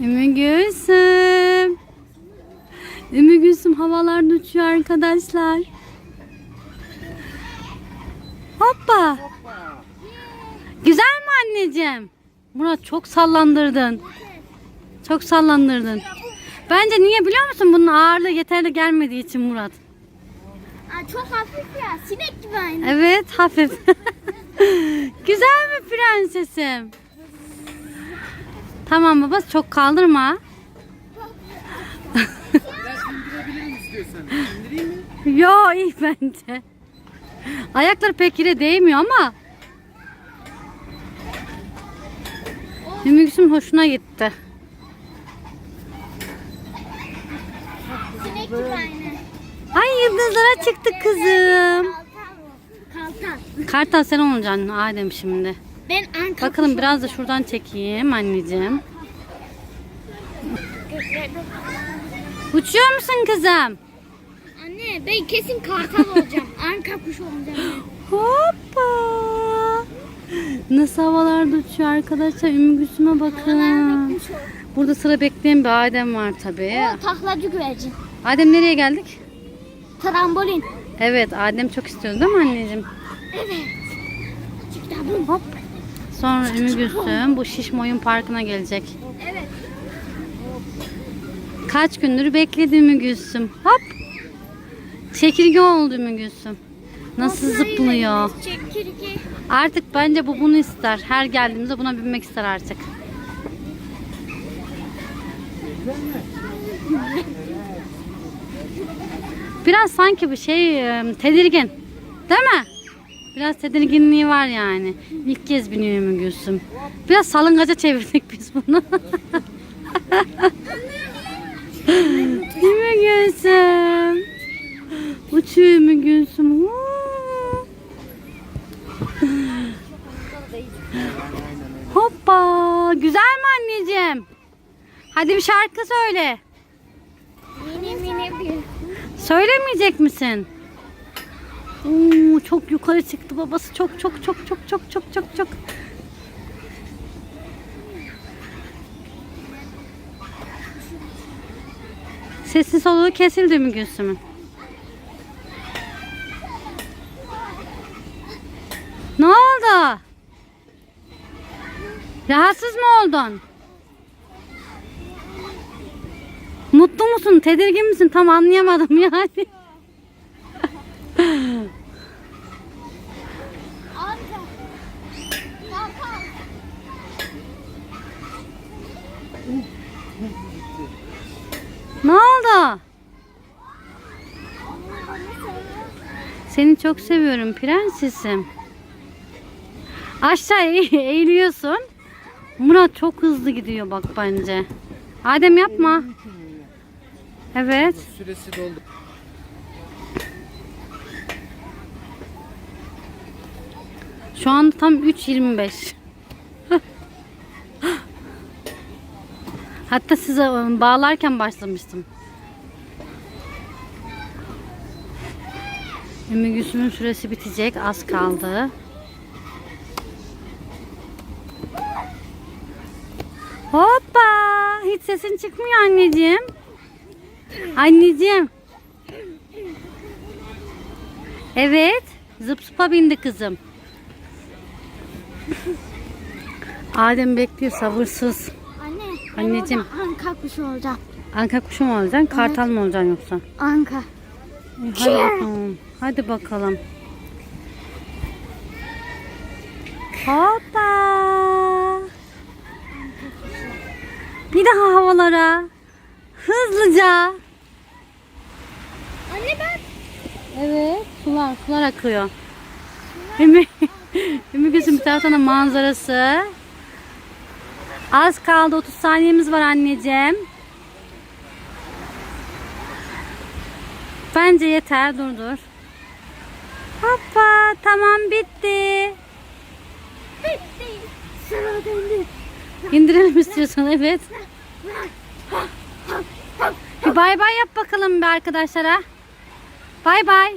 Ümmü Gülsüm. Ümmü Gülsüm havalarda uçuyor arkadaşlar. Hoppa. Güzel mi anneciğim? Murat çok sallandırdın. Çok sallandırdın. Bence niye biliyor musun? Bunun ağırlığı yeterli gelmediği için Murat. Aa, çok hafif ya. Sinek gibi aynı. Evet hafif. Güzel mi prensesim? Tamam baba çok kaldırma. Biraz indirebilirim istiyorsan. İndireyim mi? Yo iyi bence. Ayakları pek yere değmiyor ama. Ümüksüm hoşuna gitti. Sinek gibi aynı. Ay yıldızlara çıktı kızım. Kaltan. Kartal sen olacaksın Adem şimdi. Ben anka Bakalım biraz da şuradan çekeyim anneciğim. Uçuyor musun kızım? Anne ben kesin kartal olacağım. anka kuş olacağım. Hoppa. Nasıl havalarda uçuyor arkadaşlar. Ümmü Gülsüm'e bakın. Burada sıra bekleyen bir Adem var tabii. O taklacı güvercin. Adem nereye geldik? Trambolin. Evet Adem çok istiyordu değil mi anneciğim? Evet. Hop. Sonra Ümmü Gülsüm bu şiş oyun parkına gelecek. Evet. Kaç gündür bekledi Ümmü Gülsüm. Hop. Çekirge oldu Ümmü Gülsüm. Nasıl zıplıyor. Çekirge. Artık bence bu bunu ister. Her geldiğimizde buna binmek ister artık. Biraz sanki bir şey e, tedirgin. Değil mi? Biraz tedirginliği var yani. İlk kez biniyor Ümmü Gülsüm. Biraz salıngaca çevirdik biz bunu. Ümmü Gülsüm. Uçuyor Ümmü Gülsüm. Hoppa. Güzel mi anneciğim? Hadi bir şarkı söyle. Mini mini bir. Söylemeyecek misin? Oo, çok yukarı çıktı babası. Çok çok çok çok çok çok çok çok. Sesi soluğu kesildi mi Gülsüm'ün? Ne oldu? Rahatsız mı oldun? Mutlu musun? Tedirgin misin? Tam anlayamadım yani. Ne oldu? Seni çok seviyorum prensesim. Aşağı eğ- eğiliyorsun. Murat çok hızlı gidiyor bak bence. Adem yapma. Evet. Süresi doldu. Şu anda tam 3.25. Hatta size bağlarken başlamıştım. Ümmü Gülsüm'ün süresi bitecek. Az kaldı. Hoppa! Hiç sesin çıkmıyor anneciğim. Anneciğim. Evet. Zıp zıpa bindi kızım. Adem bekliyor sabırsız. Ben Anneciğim. Anka kuşu olacağım. Anka kuşu mu olacaksın? Kartal mı olacaksın yoksa? Anka. Hadi bakalım. Hadi bakalım. Hoppa. Bir daha havalara. Hızlıca. Anne ben. Evet. Sular, sular akıyor. Ümmü, Ümmü Gülsüm bir taraftan da manzarası. Az kaldı. 30 saniyemiz var anneciğim. Bence yeter. Dur dur. Hoppa. Tamam bitti. Bitti. Sıra döndü. İndirelim istiyorsan. Evet. Bir bay bay yap bakalım bir arkadaşlara. Bay bay.